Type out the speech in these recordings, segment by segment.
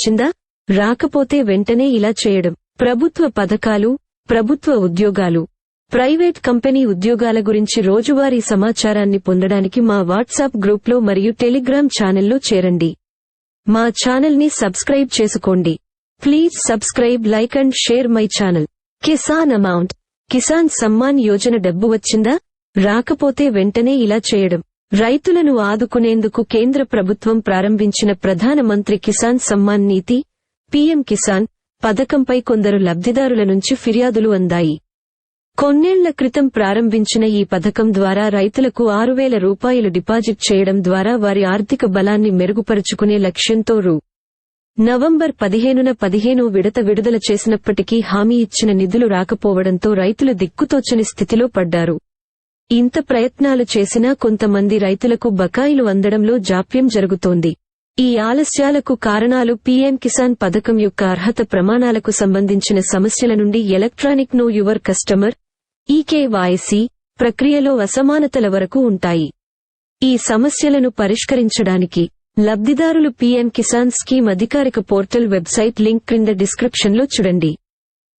వచ్చిందా? రాకపోతే వెంటనే ఇలా చేయడం. ప్రభుత్వ పథకాలు ప్రభుత్వ ఉద్యోగాలు. ప్రైవేట్ కంపెనీ ఉద్యోగాల గురించి రోజువారీ సమాచారాన్ని పొందడానికి మా వాట్సాప్ గ్రూప్లో మరియు టెలిగ్రామ్ ఛానల్లో చేరండి. మా ఛానల్ని సబ్స్క్రైబ్ చేసుకోండి. Please subscribe like and share my channel. Kisan amount. Kisan Samman Yojana డబ్బు వచ్చిందా? రాకపోతే వెంటనే ఇలా చేయడం. రైతులను ఆదుకునేందుకు కేంద్ర ప్రభుత్వం ప్రారంభించిన ప్రధానమంత్రి కిసాన్ సమ్మాన్ నీతి పీఎం కిసాన్ పథకంపై కొందరు లబ్ధిదారుల నుంచి ఫిర్యాదులు అందాయి. కొన్నేళ్ళ క్రితం ప్రారంభించిన ఈ పథకం ద్వారా రైతులకు ఆరు వేల రూపాయలు డిపాజిట్ చేయడం ద్వారా వారి ఆర్థిక బలాన్ని మెరుగుపరుచుకునే లక్ష్యంతో రూ. నవంబర్ పదిహేనున పదిహేను విడత విడుదల చేసినప్పటికీ హామీ ఇచ్చిన నిధులు రాకపోవడంతో రైతులు దిక్కుతోచని స్థితిలో పడ్డారు. ఇంత ప్రయత్నాలు చేసినా కొంతమంది రైతులకు బకాయిలు అందడంలో జాప్యం జరుగుతోంది. ఈ ఆలస్యాలకు కారణాలు పీఎం కిసాన్ పథకం యొక్క అర్హత ప్రమాణాలకు సంబంధించిన సమస్యల నుండి electronic know your customer eKYC ప్రక్రియలో అసమానతల వరకు ఉంటాయి. ఈ సమస్యలను పరిష్కరించడానికి లబ్ధిదారులు పీఎం కిసాన్ స్కీమ్ అధికారిక పోర్టల్ వెబ్సైట్ లింక్ క్రింద డిస్క్రిప్షన్లో చూడండి.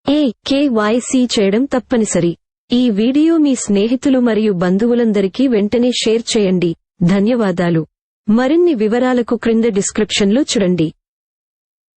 ఏ కేవైసీ చేయడం తప్పనిసరి. ఈ వీడియో మీ స్నేహితులు మరియు బంధువులందరికీ వెంటనే షేర్ చేయండి. ధన్యవాదాలు. మరిన్ని వివరాలకు క్రింద డిస్క్రిప్షన్లో చూడండి.